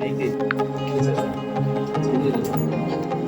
没给就这个从这个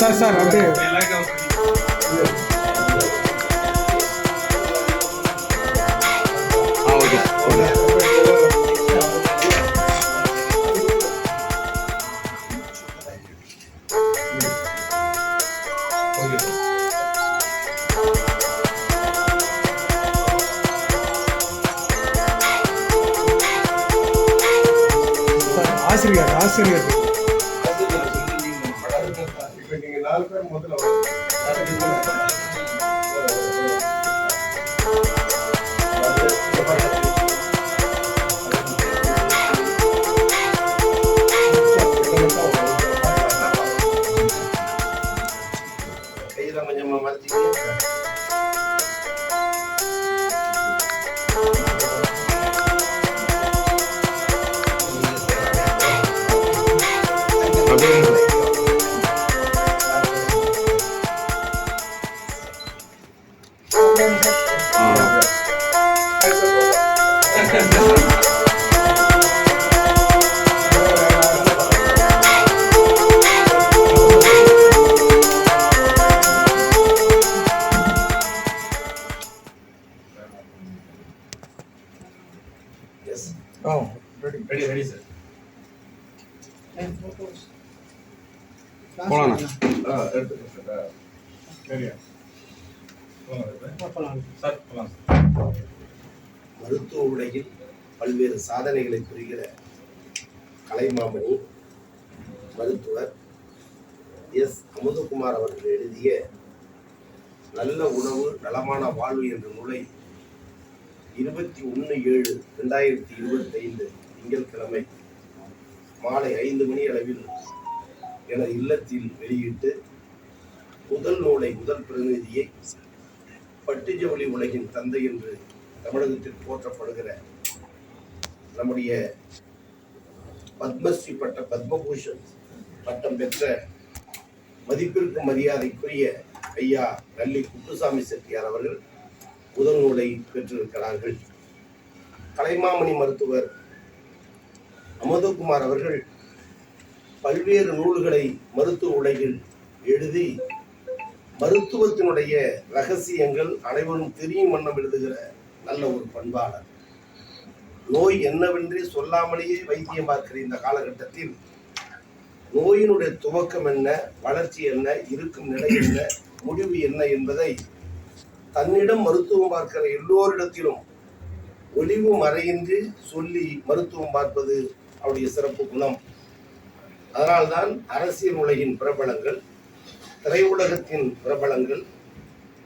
sir sir அப்படியே ஆசிரியர் ஆசிரியர் இப்ப நீங்க நாலு பேர் முதல்ல கையில கொஞ்சமா மறைச்சிக்கிங்க ஆ ரெடி ரெடி ரெடி சார் போலாண்ணா. ஆ எடுத்துக்கோங்க சார் சரியா. சார் போலாம் மருத்துவ உலகில் பல்வேறு சாதனைகளை புரிகிற கலைமாமணி மருத்துவர் எஸ். அமுதகுமார் அவர்கள் எழுதிய நல்ல உணவு நலமான வாழ்வு என்ற நூலை இருபத்தி ஒன்று ஏழு ரெண்டாயிரத்தி இருபத்தைந்து திங்கட்கிழமை மாலை ஐந்து மணி அளவில் எனது இல்லத்தில் வெளியிட்டு முதல் நூலை முதல் பிரதிநிதியை பட்டுஜவுளி உலகின் தந்தை என்று தமிழகத்தில் போற்றப்படுகிற நம்முடைய பத்மஸ்ரீ பட்ட பத்மபூஷன் பட்டம் பெற்ற மதிப்பிற்கும் மரியாதைக்குரிய ஐயா நல்லி குப்புசாமி செட்டியார் அவர்கள் முதல் நூலை பெற்றிருக்கிறார்கள். கலைமாமணி மருத்துவர் அமுதகுமார் அவர்கள் பல்வேறு நூல்களை மருத்துவ உலகில் எழுதி மருத்துவத்தினுடைய ரகசியங்கள் அனைவரும் தெரியும் வண்ணம் எழுதுகிற நல்ல ஒரு பண்பாளர். நோய் என்னவென்றே சொல்லாமலேயே வைத்தியம் பார்க்கிற இந்த காலகட்டத்தில் நோயினுடைய துவக்கம் என்ன வளர்ச்சி என்ன இருக்கும் நிலை என்ன முடிவு என்ன என்பதை தன்னிடம் மருத்துவம் பார்க்கிற எல்லோரிடத்திலும் ஒளிவு மறையின்றி சொல்லி மருத்துவம் பார்ப்பது அவருடைய சிறப்பு குணம். அதனால்தான் அரசியல் உலகின் பிரபலங்கள் திரையுலகத்தின் பிரபலங்கள்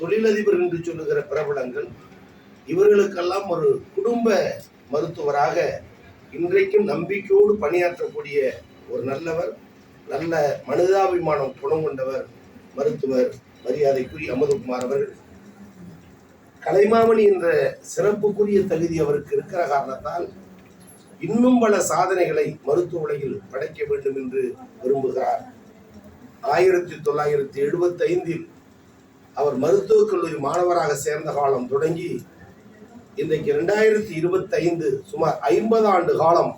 தொழிலதிபர் என்று சொல்லுகிற பிரபலங்கள் இவர்களுக்கெல்லாம் ஒரு குடும்ப மருத்துவராக இன்றைக்கும் நம்பிக்கையோடு பணியாற்றக்கூடிய ஒரு நல்லவர் நல்ல மனிதாபிமானம் குணம் கொண்டவர் மருத்துவர் மரியாதைக்குரிய அமுதகுமார் அவர்கள். கலைமாமணி என்ற சிறப்புக்குரிய தகுதி அவருக்கு இருக்கிற காரணத்தால் இன்னும் பல சாதனைகளை மருத்துவ உலகில் படைக்க வேண்டும் என்று விரும்புகிறார். ஆயிரத்தி தொள்ளாயிரத்தி எழுபத்தி ஐந்தில் அவர் மருத்துவக் கல்லூரி மாணவராக சேர்ந்த காலம் தொடங்கி இன்றைக்கு ரெண்டாயிரத்தி இருபத்தைந்து சுமார் ஐம்பது ஆண்டு காலம்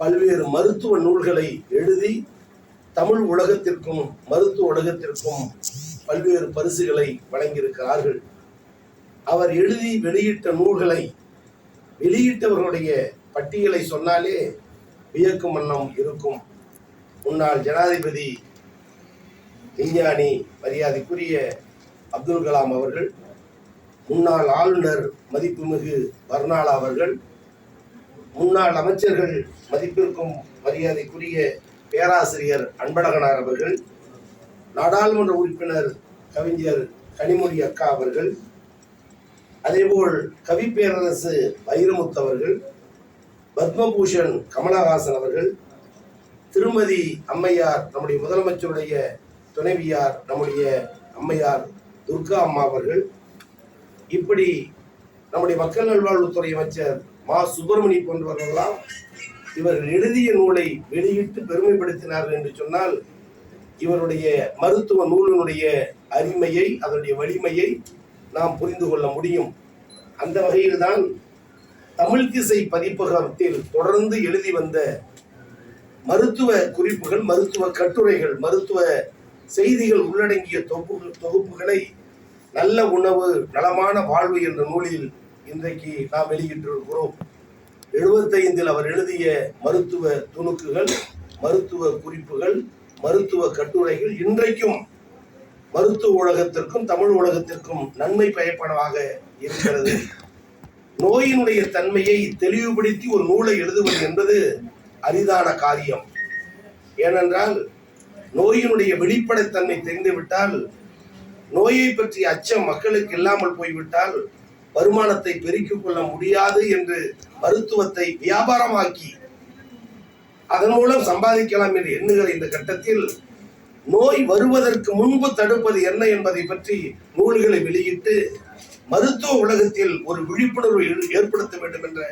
பல்வேறு மருத்துவ நூல்களை எழுதி தமிழ் உலகத்திற்கும் மருத்துவ உலகத்திற்கும் பல்வேறு பரிசுகளை வழங்கியிருக்கிறார்கள். அவர் எழுதி வெளியிட்ட நூல்களை வெளியிட்டவர்களுடைய பட்டியலை சொன்னாலே வியக்கும் வண்ணம் இருக்கும். முன்னாள் ஜனாதிபதி விஞ்ஞானி மரியாதைக்குரிய அப்துல் கலாம் அவர்கள் முன்னாள் ஆளுநர் மதிப்புமிகு வர்ணாலா அவர்கள் முன்னாள் அமைச்சர்கள் மதிப்பிற்கும் மரியாதைக்குரிய பேராசிரியர் அன்பழகனார் அவர்கள் நாடாளுமன்ற உறுப்பினர் கவிஞர் கனிமொழி அக்கா அவர்கள் அதேபோல் கவி பேரரசு வைரமுத்து அவர்கள் பத்மபூஷன் கமலஹாசன் அவர்கள் திருமதி அம்மையார் நம்முடைய முதலமைச்சருடைய துணைவியார் நம்முடைய அம்மையார் துர்கா அம்மா அவர்கள் இப்படி நம்முடைய மக்கள் நல்வாழ்வுத்துறை அமைச்சர் மா. சுப்பிரமணி போன்றவர்களெல்லாம் இவர்கள் எழுதிய நூலை வெளியிட்டு பெருமைப்படுத்தினார்கள் என்று சொன்னால் இவருடைய மருத்துவ நூலினுடைய அருமையை அதனுடைய வலிமையை நாம் புரிந்து கொள்ள முடியும். அந்த வகையில்தான் தமிழ் திசை பதிப்பகத்தில் தொடர்ந்து எழுதி வந்த மருத்துவ குறிப்புகள் மருத்துவ கட்டுரைகள் மருத்துவ செய்திகள் உள்ளடங்கிய தொகுப்பு தொகுப்புகளை நல்ல உணவு நலமான வாழ்வு என்ற நூலில் இன்றைக்கு நாம் வெளியிட்டிருக்கிறோம். எழுபத்தைந்தில் அவர் எழுதிய மருத்துவ துணுக்குகள் மருத்துவ குறிப்புகள் மருத்துவ கட்டுரைகள் இன்றைக்கும் மருத்துவ உலகத்திற்கும் தமிழ் உலகத்திற்கும் நன்மை பயப்படமாக இருக்கிறது. நோயினுடைய தன்மையை தெளிவுபடுத்தி ஒரு நூலை எழுதுவது என்பது அரிதான காரியம். ஏனென்றால் நோயினுடைய வெளிப்படைத்தன்மை தெரிந்துவிட்டால் நோயை பற்றிய அச்சம் மக்களுக்கு இல்லாமல் போய்விட்டால் வருமானத்தை பெருக்கிக் கொள்ள முடியாது என்று மருத்துவத்தை வியாபாரமாக்கி அதன் மூலம் சம்பாதிக்கலாம் என்று எண்ணுகிற இந்த கட்டத்தில் நோய் வருவதற்கு முன்பு தடுப்பது என்ன என்பதை பற்றி நூல்களை வெளியிட்டு மருத்துவ உலகத்தில் ஒரு விழிப்புணர்வை ஏற்படுத்த வேண்டும் என்ற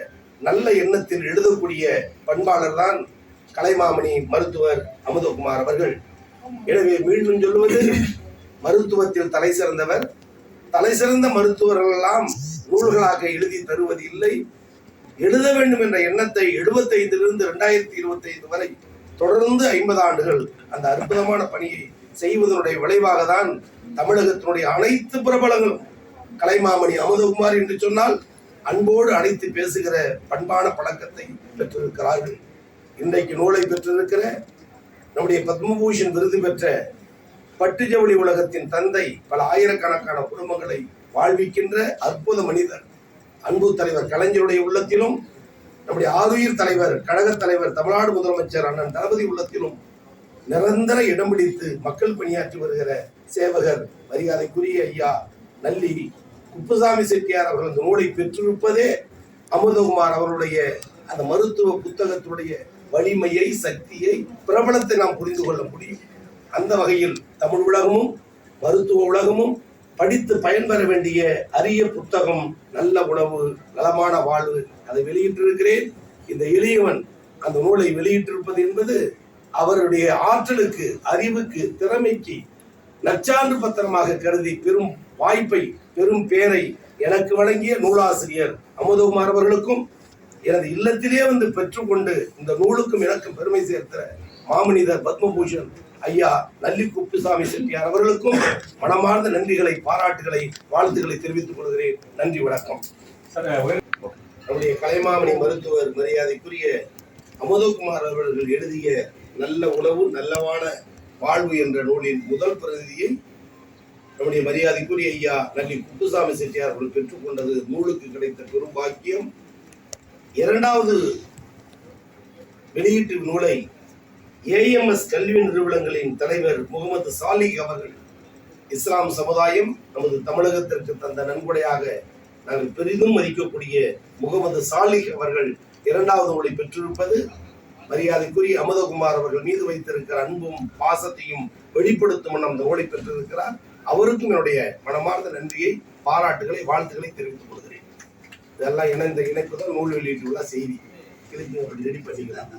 நல்ல எண்ணத்தில் எழுதக்கூடிய பண்பாளர் தான் கலைமாமணி மருத்துவர் அமுதகுமார் அவர்கள். எனவே மீண்டும் சொல்லுவது மருத்துவத்தில் தலை சிறந்தவர். தலை சிறந்த மருத்துவர்கள் எல்லாம் நூல்களாக எழுதி தருவது இல்லை. எழுத வேண்டும் என்ற எண்ணத்தை எழுபத்தைந்திலிருந்து ரெண்டாயிரத்தி இருபத்தி ஐந்து வரை தொடர்ந்து ஐம்பது ஆண்டுகள் அந்த அற்புதமான பணியை செய்வதனுடைய விளைவாக தான் தமிழகத்தினுடைய அனைத்து பிரபலங்களும் கலைமாமணி அமுதகுமார் என்று சொன்னால் அன்போடு அழைத்து பேசுகிற பண்பான பழக்கத்தை பெற்றிருக்கிறார்கள். இன்றைக்கு நூலை பெற்றிருக்கிற நம்முடைய பத்மபூஷன் விருது பெற்ற பட்டு ஜவுளி உலகத்தின் தந்தை பல ஆயிரக்கணக்கான குடும்பங்களை வாழ்விக்கின்ற அற்புத மனிதர். அன்பு தலைவர் கலைஞருடைய உள்ளத்திலும் நம்முடைய ஆருயிர் தலைவர் கழகத் தலைவர் தமிழ்நாடு முதலமைச்சர் அண்ணன் தளபதி உள்ளத்திலும் நிரந்தர இடம் பிடித்து மக்கள் பணியாற்றி வருகிற சேவகர் மரியாதைக்குரிய ஐயா நல்லி குப்புசாமி செட்டியார் அவர்கள் இந்த நூலை பெற்றிருப்பதே அமுதகுமார் அவருடைய அந்த மருத்துவ புத்தகத்துடைய வலிமையை சக்தியை பிரபலத்தை நாம் புரிந்து கொள்ள முடியும். அந்த வகையில் தமிழ் உலகமும் மருத்துவ உலகமும் படித்து பயன்பெற வேண்டிய அரிய புத்தகம் நல்ல உணவு நலமான வாழ்வு அதை வெளியிட்டிருக்கிறேன். இந்த எளியவன் அந்த நூலை வெளியிட்டிருப்பது என்பது அவருடைய ஆற்றலுக்கு அறிவுக்கு திறமைக்கு நச்சான்று பத்திரமாக கருதி பெரும் வாய்ப்பை பெரும் பேரை எனக்கு வழங்கிய நூலாசிரியர் அமுதகுமார் அவர்களுக்கும் எனது இல்லத்திலே வந்து பெற்றுக்கொண்டு இந்த நூலுக்கும் எனக்கும் பெருமை சேர்த்த மாமனிதர் பத்மபூஷன் ஐயா நல்லி குப்புசாமி செட்டியார் அவர்களுக்கும் மனமார்ந்த நன்றிகளை பாராட்டுகளை வாழ்த்துக்களை தெரிவித்துக் கொள்கிறேன். நன்றி வணக்கம். நம்முடைய கலைமாமணி மருத்துவர் மரியாதைக்குரிய அமுதகுமார் அவர்கள் எழுதிய நல்ல உணவு நல்லவான வாழ்வு என்ற நூலின் முதல் பிரதியை நம்முடைய மரியாதைக்குரிய ஐயா நல்லி குப்புசாமி செட்டியார் அவர்கள் பெற்றுக்கொண்டது நூலுக்கு கிடைத்த பெரும் பாக்கியம். இரண்டாவது வெளியீட்டு நூலை ஏஎம்எஸ் கல்வி நிறுவனங்களின் தலைவர் முகமது சாலிக் அவர்கள் இஸ்லாம் சமுதாயம் நமது தமிழகத்திற்கு தந்த நன்கொடையாக நாங்கள் பெரிதும் மதிக்கக்கூடிய முகமது சாலிக் அவர்கள் இரண்டாவது நூலை பெற்றிருப்பது. மரியாதைக்குரிய அமதகுமார் அவர்கள் மீது வைத்திருக்கிற அன்பும் பாசத்தையும் வெளிப்படுத்தும் வண்ணம் அந்த ஓலை பெற்றிருக்கிறார். அவருக்கும் என்னுடைய மனமார்ந்த நன்றியை பாராட்டுகளை வாழ்த்துக்களை தெரிவித்துக் கொள்கிறேன். இதெல்லாம் இணைந்த இணைப்பு தான் நூல் வெளியீட்டுள்ள செய்தி. இதுக்கு ரெடி பண்ணிக்கிறாங்க.